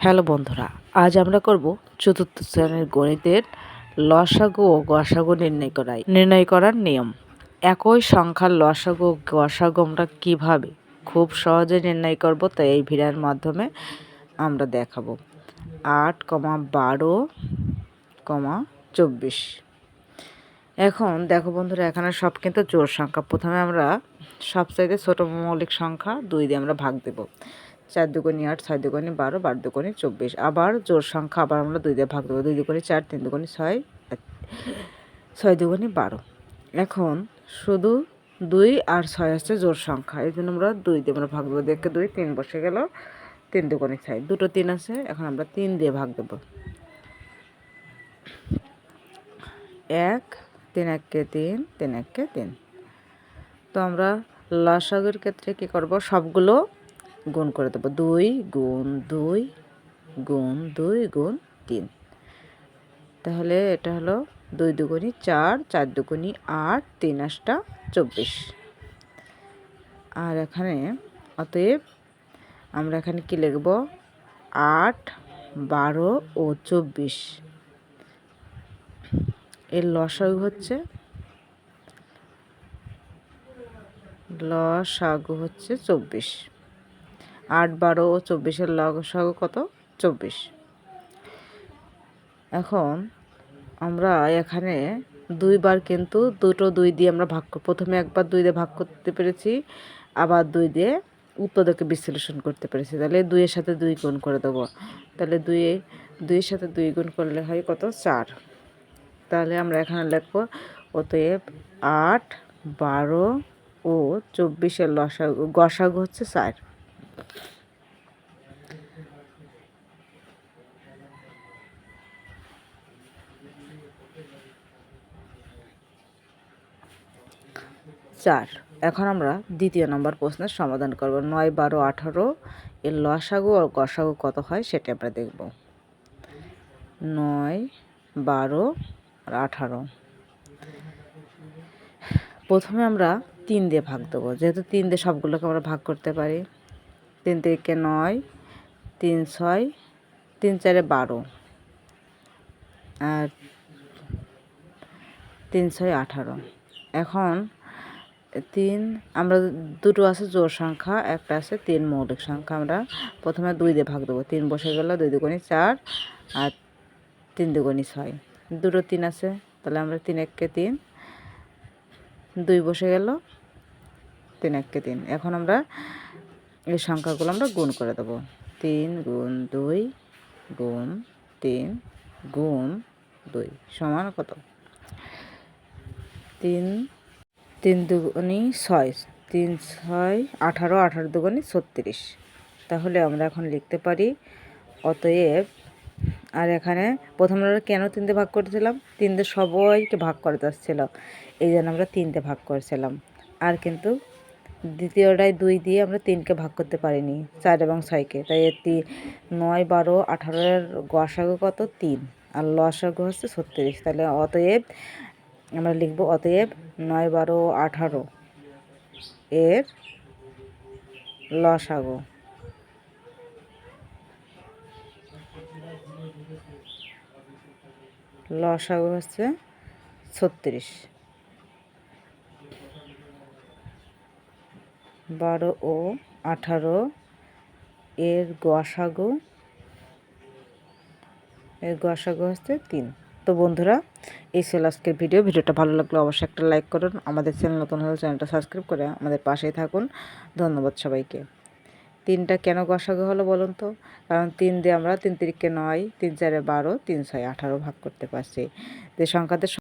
Hello বন্ধুরা, আজ আমরা করব চতুর্থ শ্রেণির গণিতের লসাগু ও গসাগু নির্ণয় করাই, নির্ণয় করার নিয়ম। একই সংখ্যার লসাগু ও গসাগু আমরা কীভাবে খুব সহজে নির্ণয় করব তাই এই ভিড়ার মাধ্যমে আমরা দেখাবো। আট কমা বারো কমা চব্বিশ। এখন দেখো বন্ধুরা, এখানে সব কিন্তু জোর সংখ্যা। প্রথমে আমরা সবচাইতে ছোটো মৌলিক সংখ্যা দুই দিয়ে আমরা ভাগ দেব। চার দুগুনি আট ছয় দুগুনি বারো বারো দুগুনি চব্বিশ। আবার জোর সংখ্যা, আবার আমরা দুই দিয়ে ভাগ দেবো দুই দুগুনি চার তিন দুগুনি ছয় ছয় দুগুনি বারো। এখন শুধু দুই আর ছয় হচ্ছে জোর সংখ্যা। এই জন্য আমরা দুই দিয়ে আমরা ভাগ দেবো দেখে দুই, তিন বসে গেল তিন দুগুনি ছয়। দুটো তিন আছে, এখন আমরা তিন দিয়ে ভাগ দেবো। এক, তিন এককে তিন তিন এককে তিন। তো আমরা লসাগুর ক্ষেত্রে কী করব? সবগুলো গুণ করে দেবো। দুই গুণ দুই গুণ দুই গুণ তিন। তাহলে এটা হলো দুই দুগুণি চার চার দুগুণি আট, তিন আটটা চব্বিশ। আর এখানে অতএব আমরা এখানে কি লিখব? আট, বারো ও চব্বিশ। এর লসাগু হচ্ছে? লসাগু হচ্ছে চব্বিশ। আট, বারো ও চব্বিশের লসাগু কত? চব্বিশ। এখন আমরা এখানে দুইবার কিন্তু দুটো দুই দিয়ে আমরা ভাগ প্রথমে একবার দুই দিয়ে ভাগ করতে পেরেছি, আবার দুই দিয়ে উত্তরকে বিশ্লেষণ করতে পেরেছি। তাহলে দুইয়ের সাথে দুই গুণ করে দেবো। তাহলে দুই, দুইয়ের সাথে দুই গুণ করলে হয় কত? চার। তাহলে আমরা এখানে লিখব, অতএব আট, বারো ও চব্বিশের লসাগু গসাগু হচ্ছে চার। চার, এখন আমরা দ্বিতীয় নম্বর প্রশ্নের সমাধান করব। নয়, বারো, আঠারো, এর লসাগু আর গসাগু কত হয় সেটা আমরা দেখব। নয়, বারো আর আঠারো। প্রথমে আমরা তিন দিয়ে ভাগ দেবো। যেহেতু তিন দিয়ে সবগুলোকে আমরা ভাগ করতে পারি। তিন থেকে নয়, তিন ছয়, তিন চারে বারো। আর তিন ছয় আঠারো। এখন তিন, আমরা দুটো আছে জোর সংখ্যা, একটা আছে তিন মৌলিক সংখ্যা। আমরা প্রথমে দুই দিয়ে ভাগ দেবো। তিন বসে গেল, দুই দুগুণি চার আর তিন দুগুণি ছয়। দুটো তিন আছে, তাহলে আমরা তিন এককে তিন। দুই বসে গেল, তিন এককে তিন। এখন আমরা এই সংখ্যাগুলো আমরা গুণ করে দেবো। তিন গুণ দুই গুণ তিন গুণ দুই। সমান কত? তিন তিন দুগুণি ছয়। তিন, ছয়, আঠারো আঠারো দুগুণি ছত্রিশ। তাহলে আমরা এখন লিখতে পারি, অতএব আর এখানে প্রথম আমরা কেন তিনটে ভাগ করেছিলাম? তিনটে সবাইকে ভাগ করে যাচ্ছিল। এই জন্য আমরা তিনটে ভাগ করেছিলাম। আর কিন্তু দ্বিতীয়টায় দুই দিয়ে আমরা তিনকে ভাগ করতে পারিনি, চার এবং ছয়কে। তাই এটি নয়, বারো আঠারোর গসাগু কত? তিন। আর লসাগু হচ্ছে ছত্রিশ। তাহলে অতএব আমরা লিখব অতএব নয়, বারো, আঠারো এর লসাগু লসাগু হচ্ছে ছত্রিশ। বারো ও আঠারো এর গসাগু এর গসাগু হচ্ছে তিন। তো বন্ধুরা, এই ছিল আজকের ভিডিও। ভিডিওটা ভালো লাগলে অবশ্যই একটা লাইক করুন। আমাদের চ্যানেল নতুন হলে চ্যানেলটা সাবস্ক্রাইব করে আমাদের পাশেই থাকুন। ধন্যবাদ সবাইকে। তিনটা কেন গসাগু হলো বলুন তো? কারণ তিন দিয়ে আমরা তিন তিরিখকে নয়, তিন চারে বারো, তিন ছয় আঠারো ভাগ করতে পারছি। যে সংখ্যাতে